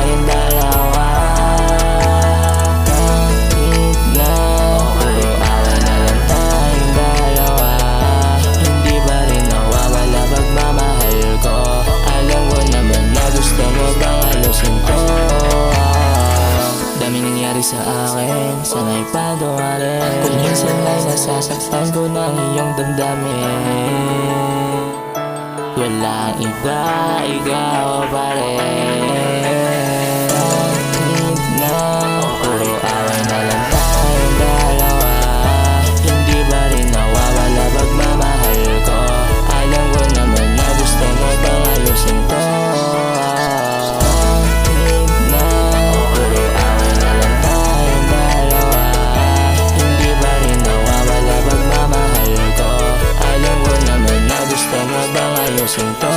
tayong dalawa. Kahit na Puro away na lang tayong dalawa. Hindi ba rin nawawala pagmamahal ko. Alam ko naman na gusto mo bang alusin ko. Daming nangyari sa akin, sana'y patawarin Kung minsan ay nasasaktan ko ng iyong damdamin. Walang iba, ikaw pa rin pagmamahal ko